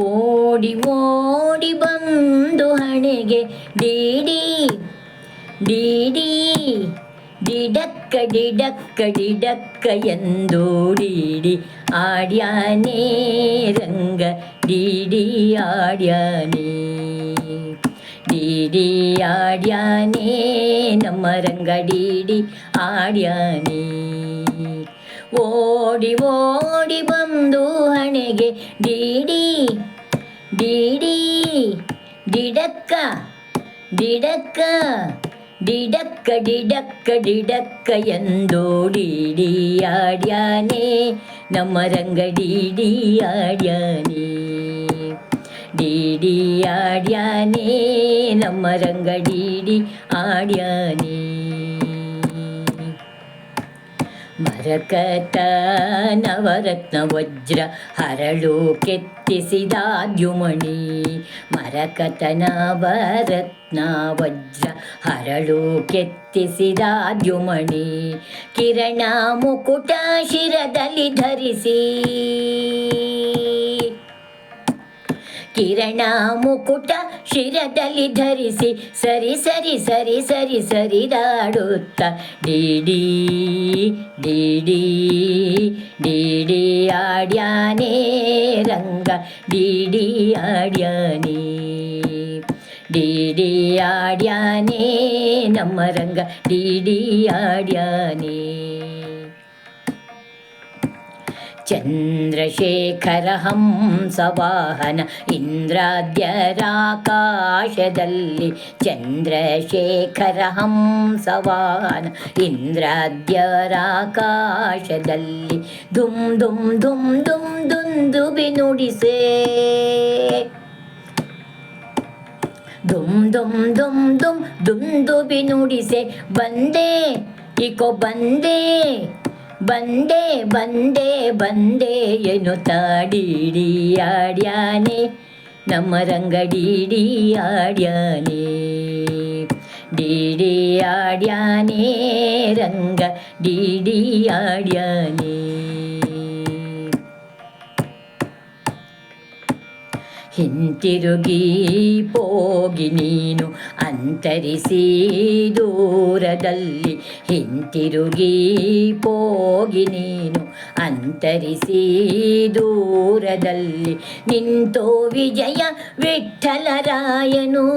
ಓಡಿ ಓಡಿ ಬಂದು ಹಣೆಗೆ ಡಿಡಿ ಡಿಡಿ, ಡಿಡಕ್ಕ ಡಿಡಕ್ಕ ಡಿಡಕ್ಕ ಎಂದು ಡಿಡಿ ಆಡ್ಯಾನೇ ರಂಗ, ಡಿಡಿ ಆಡ್ಯಾನೇ ಡಿಡಿ ಆಡ್ಯಾನೇ ನಮ್ಮ ರಂಗ, ಡಿಡಿ ಆಡ್ಯಾನೇ. ಓಡಿ ಓಡಿ ಬಂದು ಹಣೆಗೆ ಡಿಡಿ ಡಿಡಿ ಡಿಡಕ್ಕ ಡಿಡಕ್ಕ ಡಿಡಕ್ಕ ಡಿಡಕ್ಕ ಡಿಡಕ್ಕ ಎಂದು ಡಿಡಿ ಆಡ್ಯಾನೆ ನಮ್ಮ ರಂಗ ಡಿಡಿ ಆಡ್ಯಾನೆ ಡಿಡಿ ಆಡ್ಯಾನೆ ನಮ್ಮ ರಂಗ ಡಿಡಿ ಆಡ್ಯಾನೆ ನವರತ್ನ ವಜ್ರ ಹರಳು ಕೆತ್ತಿಸಿದಾದ್ಯುಮಣಿ ಮರಕಟ ನವರತ್ನ ವಜ್ರ ಹರಳು ಕೆತ್ತಿಸಿದಾದ್ಯುಮಣಿ ಕಿರಣ ಮುಕುಟ ಶಿರದಲ್ಲಿ ಧರಿಸಿ. ಕಿರಣ ಮುಕುಟ ಶಿರದಲ್ಲಿ ಧರಿಸಿ ಸರಿ ಸರಿ ಸರಿ ಸರಿ ಸರಿದಾಡುತ್ತ ಡಿಡಿ ಡಿಡಿ ಡಿಡಿ ಆಡ್ಯಾನೇ ರಂಗ ಡಿಡಿ ಆಡ್ಯಾನೇ ಡಿಡಿ ಆಡ್ಯಾನೇ ನಮ್ಮ ರಂಗ ಡಿಡಿ ಆಡ್ಯಾನೇ. ಚಂದ್ರಶೇಖರ ಹಂಸವಾಹನ ಇಂದ್ರಾದ್ಯರಾಕಾಶದಲ್ಲಿ ಚಂದ್ರಶೇಖರ ಹಂಸವಾಹನ ಇಂದ್ರಾದ್ಯರಾಕಾಶದಲ್ಲಿ ದುಮ್ ದುಮ್ ದುಮ್ ದುಮ್ ದುಂದು ನುಡಿಸೇ. ದುಮ್ ದುಮ್ ದುಮ್ ದುಮ್ ದುಂದುಬಿ ನುಡಿಸೆ. ಬಂದೆ ಇಕೋ ಬಂದೆ. ബണ്ടേ ബണ്ടേ ബണ്ടേ എന്നു താടി ആടിയാനേ. നമ്മ രംഗടി ആടിയാനേ. ഡിഡി ആടിയാനേ രംഗ ഡിഡി ആടിയാനേ. ಹಿಂತಿರುಗಿ ಹೋಗಿ ನೀನು ಅಂತರಿಸಿ ದೂರದಲ್ಲಿ. ಹಿಂತಿರುಗಿ ಹೋಗಿ ನೀನು ಅಂತರಿಸಿ ದೂರದಲ್ಲಿ. ನಿಂತೋ ವಿಜಯ ವಿಠಲರಾಯನು.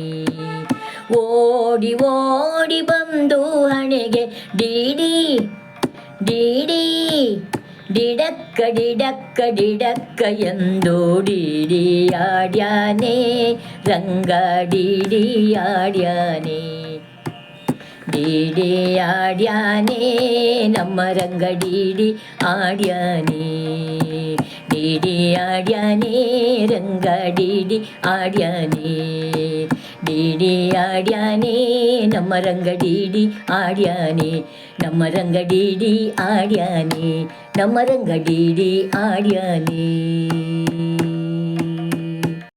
ಓಡಿ ಓಡಿ ಬಂದು ಹಣೆಗೆ ಡಿಡಿ ಡಿಡಿ ಡಿಡಕ್ಕ ಡಿಡಕ್ಕ ಡಿಡಕ್ಕ ಎಂದು ಡಿಡಿಯಾಡ್ಯಾನೆ ರಂಗ ಡಿಡಿಯಾಡ್ಯಾನೆ ഡിഡിയാടിയാനേ നമ്മ രംഗ ഡിഡി ആടിയാനേ ഡിഡിയാടിയാനേ രംഗ ഡിഡി ആടിയാനേ டீடி ஆடியானே நம்ம ரங்க டீடி ஆடியானே நம்ம ரங்க டீடி ஆடியானே நம்ம ரங்க டீடி ஆடியானே.